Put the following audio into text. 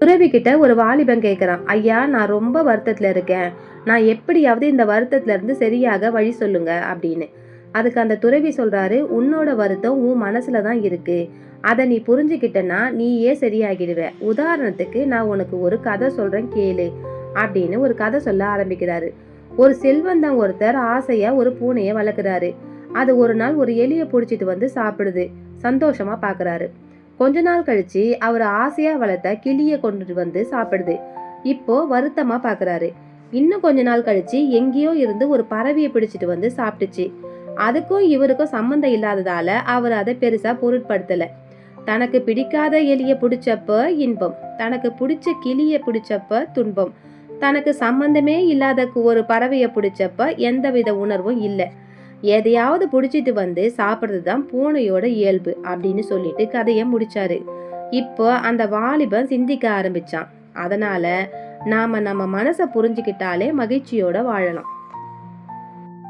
துறவி கிட்ட ஒரு வாலிபன் கேட்குறான் ஐயா நான் ரொம்ப வருத்தத்தில் இருக்கேன். நான் எப்படியாவது இந்த வருத்தத்துல இருந்து சரியாக வழி சொல்லுங்க அப்படின்னு. அதுக்கு அந்த துறவி சொல்றாரு உன்னோட வருத்தம் உன் மனசுல தான் இருக்கு. அதை நீ புரிஞ்சுக்கிட்டனா நீயே சரியாகிடுவ. உதாரணத்துக்கு நான் உனக்கு ஒரு கதை சொல்றேன் கேளு அப்படின்னு ஒரு கதை சொல்ல ஆரம்பிக்கிறாரு. ஒரு செல்வந்தன் ஒருத்தர் ஆசையா ஒரு பூனையை வளர்க்குறாரு. அது ஒரு நாள் ஒரு எலியை பிடிச்சிட்டு வந்து சாப்பிடுது. சந்தோஷமா பாக்குறாரு. கொஞ்ச நாள் கழிச்சு அவர் ஆசையா வளர்த்த கிளியை கொண்டுட்டு வந்து சாப்பிடுது. இப்போ வருத்தமா பாக்குறாரு. இன்னும் கொஞ்ச நாள் கழிச்சு எங்கேயோ இருந்து ஒரு பறவையை பிடிச்சிட்டு வந்து சாப்பிட்டுச்சு. அதுக்கும் இவருக்கும் சம்மந்தம் இல்லாததால அவர் அதை பெருசா பொருட்படுத்தல. தனக்கு பிடிக்காத எலிய பிடிச்சப்ப இன்பம். தனக்கு பிடிச்ச கிளிய பிடிச்சப்ப துன்பம். தனக்கு சம்பந்தமே இல்லாத ஒரு பறவையை பிடிச்சப்ப எந்தவித உணர்வும் இல்லை. எதையாவது பிடிச்சிட்டு வந்து சாப்பிட்றது தான் பூனையோட இயல்பு அப்படின்னு சொல்லிட்டு கதையை முடிச்சாரு. இப்போ அந்த வாலிபன் சிந்திக்க ஆரம்பிச்சான். அதனால நாம நம்ம மனசை புரிஞ்சுக்கிட்டாலே மகிழ்ச்சியோட வாழலாம்.